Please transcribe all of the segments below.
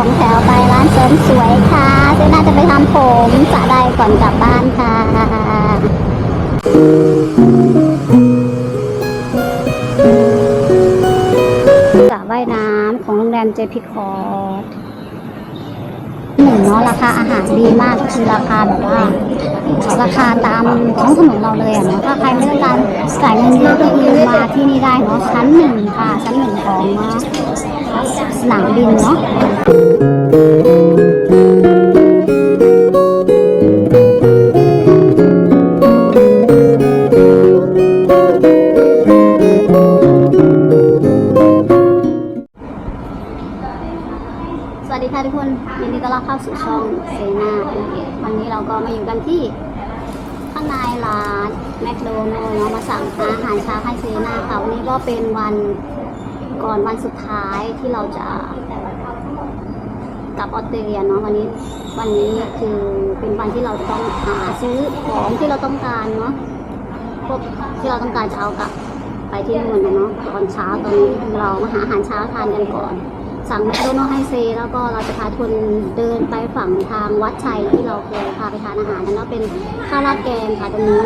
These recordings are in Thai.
องแถวไปร้านเสริมสวยค่ะเจ๊น่าจะไปทำผมสระได้ก่อนกลับบ้านค่ะสระว่ายน้ำของโรงแรมเจพิคอร์หนึ่งเนาะราคาอาหารดีมากคือราคาแบบว่า ราคาตามท้องถนนเราเลยอะเนาะถ้าใครไม่ ต้องการจ่ายเงินเยอะก็คือมาที่นี่ได้เนาะชั้นหนึ่งค่ะ ชั้นหนึ่งของสนามบินเนาะสวัสดีค่ะทุกคนยินดีต้อนรับเข้าสู่ช่องเซนาวันนี้เราก็มาอยู่กันที่างในร้านแมคโดนัลล์เนาะมาสั่งอาหารเช้าให้เซนาค่ะวันนี้ก็เป็นวันก่อนวันสุดท้ายที่เราจะกลับออสเตรเลียเนาะวันนี้วันนี้คือเป็นวันที่เราต้องหาซื้อของที่เราต้องการเนาะพวกที่เราต้องการจะเอากลับไปที่นู่นนะเนาะตอนเช้าตอนนี้เรามาหาอาหารเช้าทานกันก่อน สั่งแมคโนัลด์ให้เซ แล้วก็เราจะพาทุนเดินไปฝั่งทางวัดชัยที่เราเคยพาไปทานอาหารนั้นแล้วเป็นข้าวราดแกงค่ะตรงนี้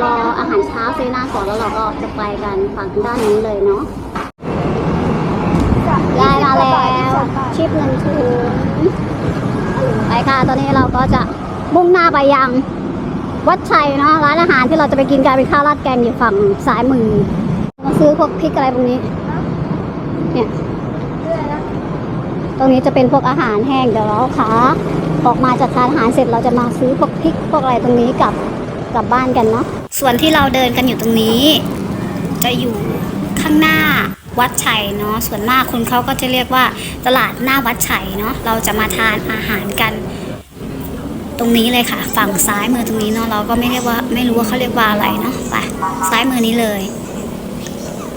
เรารออาหารเช้าเซนาก่อนแล้วเราก็จะไปกันฝั่งด้านนี้เลยเนาะยายมาแล้วชิปเงินทุนไปค่ะตอนนี้เราก็จะมุ่งหน้าไปยังวัดชัยเนาะร้านอาหารที่เราจะไปกินกันเป็นข้าวราดแกงอยู่ฝั่งซ้ายมือมาซื้อพวกพริกอะไรพวกนี้เนี่ย ตรงนี้จะเป็นพวกอาหารแห้งเดี๋ยวเราขาออกมาจากทานอาหารเสร็จเราจะมาซื้อพวกพริกพวกอะไรตรงนี้กลับกลับบ้านกันเนาะส่วนที่เราเดินกันอยู่ตรงนี้ จะอยู่ข้างหน้าวัดชัยเนาะส่วนมากคนเขาก็จะเรียกว่าตลาดหน้าวัดชัยเนาะเราจะมาทานอาหารกัน ตรงนี้เลยค่ะ ฝั่งซ้ายมือตรงนี้เนาะเราก็ไม่เรียกว่าไม่รู้ว่าเขาเรียกว่าอะไรเนาะไปซ้ายมือนี้เลย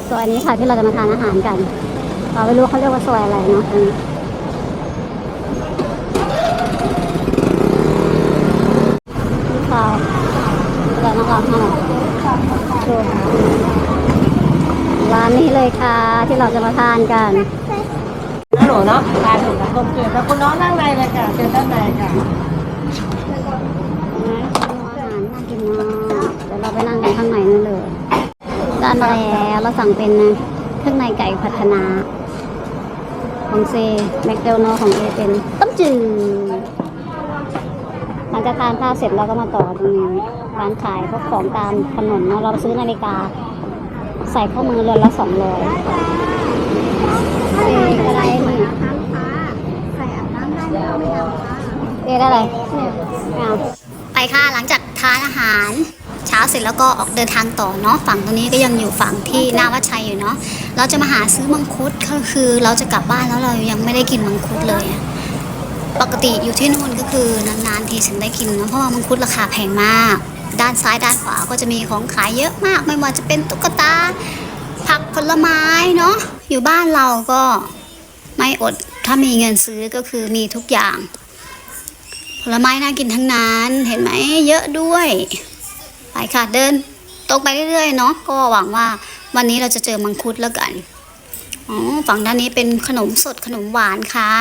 ซอยนี้ค่ะที่เราจะมาทานอาหารกันเราไม่รู้เขาเรียกว่าซอยอะไรเนาะตรงนี้นี่ค่ะ แล้วน้องเราทำดูร้านนี้เลยค่ะ ที่เราจะมาทานกันหนูเนาะทานหนูนะลมเกลือแล้วคุณน้องนั่งในเลยค่ะเชิญด้านในค่ะอาหารน่ากินมากเดี๋ยวเราไปนั่งกันข้างในนั่นเลยด้านแล้วเราสั่งเป็นเครื่องในไก่พัฒนาของเซแมคเดลนของเอเป็นต้มจืด หลังจากทานข้าวเสร็จเราก็มาต่อตรงนี้ร้านขายพวกของตามถนนเนาะเราซื้อนาฬิกา ใส่ข้อมือเรือนละสองร้อยเออะไรนี่เอได้อะไรไม่เอาไปค่ะหลังจากทานอาหารเช้าเสร็จแล้วก็ออกเดินทางต่อเนาะฝั่งตรงนี้ก็ยังอยู่ฝั่งที่หน้าวัดชัยอยู่เนาะเราจะมาหาซื้อมังคุดก็คือเราจะกลับบ้านแล้วเรายังไม่ได้กินมังคุดเลยอะ ปกติอยู่ที่นู่นก็คือนานๆทีถึงได้กินเนาะเพราะว่ามังคุดราคาแพงมาก ด้านซ้ายด้านขวาก็จะมีของขายเยอะมาก ไม่ว่าจะเป็นตุ๊กตา ผักผลไม้เนาะอยู่บ้านเราก็ไม่อดถ้ามีเงินซื้อก็คือมีทุกอย่าง ผลไม้น่ากินทั้งนั้นเห็นไหมเยอะด้วยไปค่ะเดินตรงไปเรื่อยๆเนาะก็หวังว่าวันนี้เราจะเจอมังคุดแล้วกันอ๋อฝั่งด้านนี้เป็นขนมสดขนมหวานค่ะ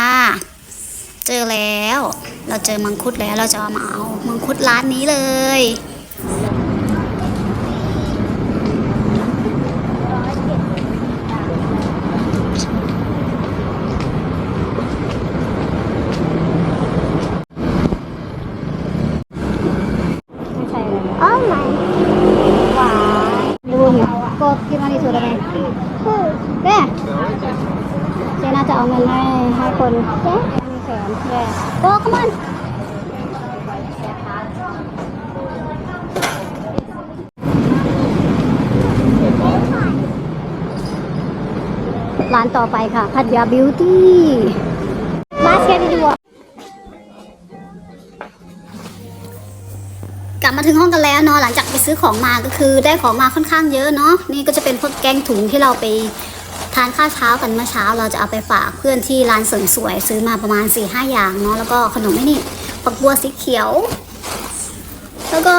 เจอแล้ว เราเจอมังคุดแล้วเราจะเอามาเอามังคุดร้านนี้เลยไม่ใช่เลยอ๋อไม่หวานดูเนี่ยก็คิดว่านี่สุดอะไรเด้เจน่าจะเอาเงินให้ให้คน เจ๊มีแขนแย่โก้ขมันร้านต่อไปค่ะ พัทยาบิวตี้บาสเกตดีกว่ากลับมาถึงห้องกันแล้วเนาะหลังจากไปซื้อของมาก็คือได้ของมาค่อนข้างเยอะเนาะนี่ก็จะเป็นพวกแกงถุงที่เราไป ทานข้าวเช้ากันเมื่อเช้าเราจะเอาไปฝากเพื่อนที่ร้านเสริมสวย ซื้อมาประมาณ4ี่ห้าอย่างเนาะแล้วก็ขนมไอ้นี่ปักบัวสีเขียว แล้วก็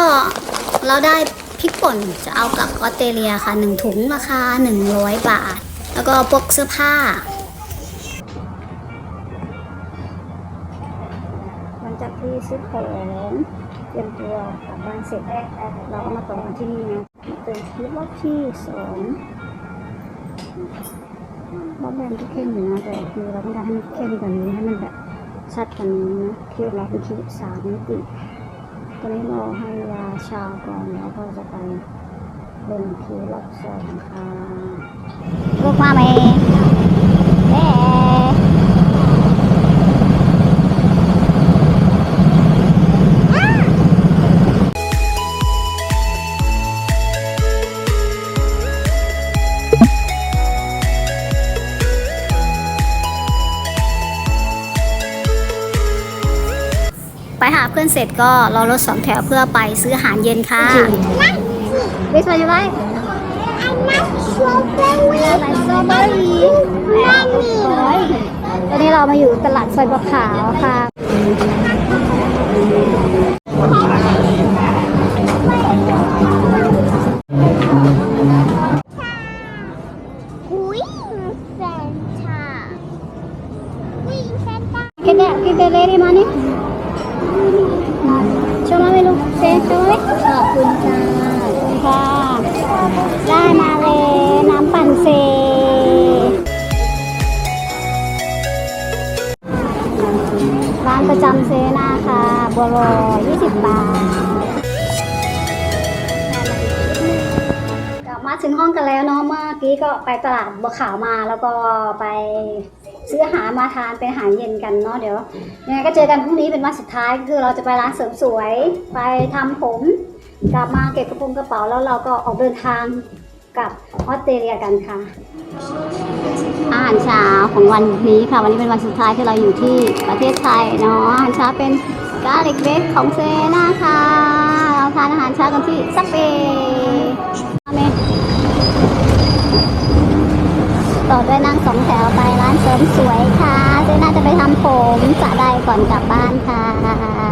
เราได้พริกป่นจะเอากลับออสเตรเลียค่ะหนึ่งถุงราคา 100 บาท แล้วก็พวกเสื้อผ้าจากที่ซื้อของเตรียมตัวกลับบ้านเสร็จ เราก็มาต่อกันที่นี่นะเป็นคลิปรอบที่สองรอ บแรกก็เข้มอยู่นะแต่คือเราต้องการให้มันเข้มกว่านี้ให้มันแบบชัดกว่านี้นะคือเราเป็นคลิปสามมิติตอนนี้รอให้ยาชาก่อนแล้วก็จะไปเล่นคลิปรอบสองค่ะลูกมาไหม หาเพื่อนเสร็จก็รอรถสองแถวเพื่อไปซื้ออาหารเย็นค่ะ Which one you like? I like strawberry. I like strawberry. ตอนนี้เรามาอยู่ตลาดซอยบัวขาวค่ะ คุณค่ะค่ะได้มาเลยน้ำปั่นเซร้านประจำเซนาค่ะบัวลอย20 บาทกลับมาถึงห้องกันแล้วเนาะเมื่อกี้ก็ไปตลาดบัวขาวมาแล้วก็ไปซื้ออาหารมาทานเป็นอาหารเย็นกันเนาะเดี๋ยวยังไงก็เจอกันพรุ่งนี้เป็นวันสุดท้ายคือเราจะไปร้านเสริมสวย ไปทำผม กลับมาเก็บกระโปรงกระเป๋าแล้วเราก็ออกเดินทางกับออสเตรเลียกันค่ะ อาหารเช้าของวันนี้ค่ะ วันนี้เป็นวันสุดท้ายที่เราอยู่ที่ประเทศไทยเนาะอาหารเช้าเป็นกาลิกเบสของเซนาค่ะเราทานอาหารเช้ากันที่ซับเบย์ต่อด้วยนั่งสองแถวไปร้านเสริมสวยค่ะเจน่าจะไปทำผมสะใดก่อนกลับบ้านค่ะ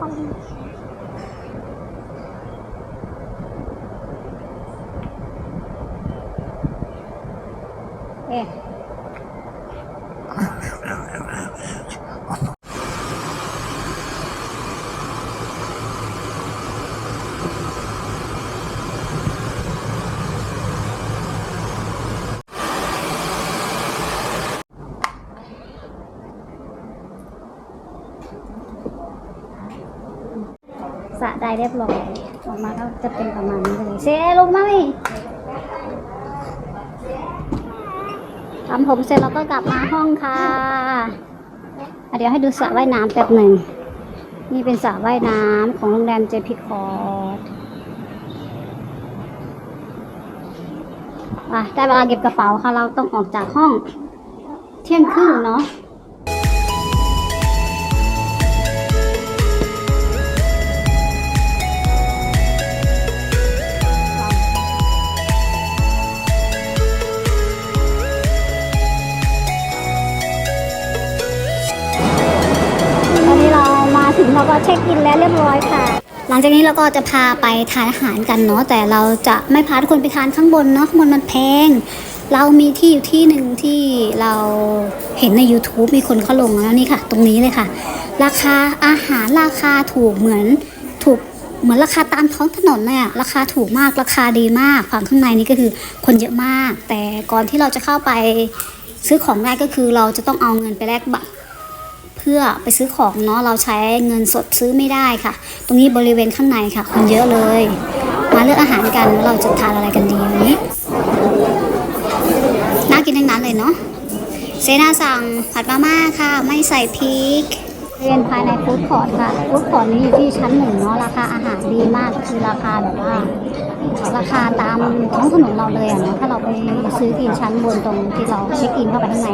ต้องกลับบ้านเอ๊ะสระใด เรียบร้อยออกมาก็จะเป็นประมาณนี้เลยเซลงมาไหมทำผมเสร็จแล้วก็กลับมาห้องค่ะะเดี๋ยวให้ดูสระว่ายน้ำแป๊บหนึ่งนี่เป็นสระว่ายน้ำของโรงแรมเจพิคอร์ดอะได้เวลาเก็บกระเป๋าค่ะ เราต้องออกจากห้องเที่ยงครึ่งเนาะ แล้วเรียบร้อยค่ะ หลังจากนี้เราก็จะพาไปทานอาหารกันเนาะแต่เราจะไม่พาทุกคนไปทานข้างบนเนาะข้างบนมันแพง เรามีที่อยู่ที่หนึ่งที่เราเห็นใน YouTube มีคนเขาลงแล้วนี่ค่ะ ตรงนี้เลยค่ะ ราคาอาหารราคาถูกเหมือนถูกเหมือนราคาตามท้องถนนเลยอะราคาถูกมากราคาดีมากฝั่งข้างในนี่ก็คือคนเยอะมาก แต่ก่อนที่เราจะเข้าไปซื้อของได้ก็คือเราจะต้องเอาเงินไปแลกบัตร พื่อไปซื้อของเนาะเราใช้เงินสดซื้อไม่ได้ค่ะ ตรงนี้บริเวณข้างในค่ะ คนเยอะเลย มาเลือกอาหารกันว่าเราจะทานอะไรกันดีวันนี้น่ากินทั้งนั้นเลยเนาะเซนาสั่งผัดมาม่าค่ะ ไม่ใส่พริก เรียนภายในฟู้ดคอร์ทค่ะฟู้ดคอร์ทนี้อยู่ที่ชั้นหนึ่งเนาะราคาอาหารดีมากคือราคาแบบว่า ราคาตามท้องถนนเราเลยอะเนาะถ้าเราไปซื้อกินชั้นบนตรงที่เราเช็คอินเข้าไปข้างใน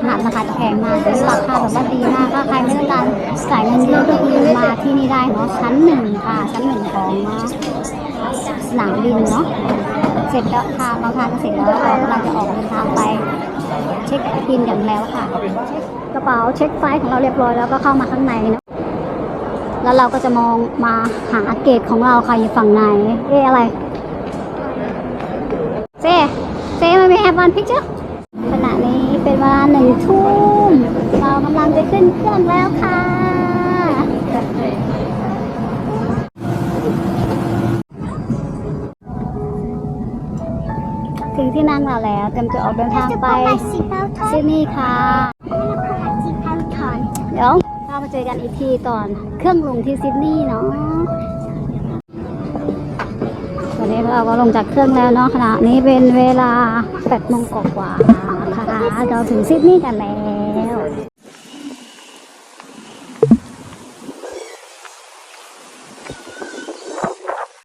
อาหารราคาจะแพงมากแต่ราคาแบบว่าดีมากถ้าใครไม่ต้องการจ่ายเงินเยอะก็คือมาที่นี่ได้เนาะชั้นหนึ่งค่ะชั้นหนึ่งของสนามบินเนาะ ร็จแล้วทานเราทานกันเสร็จแล้วเราจะออกเดินทางไป เช็คอินกันแล้วค่ะเช็คกระเป๋าเช็คไฟของเราเรียบร้อยแล้วก็เข้ามาข้างในนะแล้วเราก็จะมองมาหาเกตของเราค่ะอยู่ฝั่งไหนเอ๊ะอะไรเซ่เซ่มันมีแอปวันพิกเจอร์ขณะนี้เป็นเวลาหนึ่งทุ่มเรากำลังจะขึ้นเครื่องแล้วค่ะ ที่นั่งเราแล้วเตรียมจะออกเดินทางไปซิดนีย์ค่ะ เดี๋ยวเรามาเจอกันอีกทีตอนเครื่องลงที่ซิดนีย์เนาะวันนี้เราก็ลงจากเครื่องแล้วเนาะขณะนี้เป็นเวลา8โมงกว่าๆนะคะเราถึงซิดนีย์กันแล้ว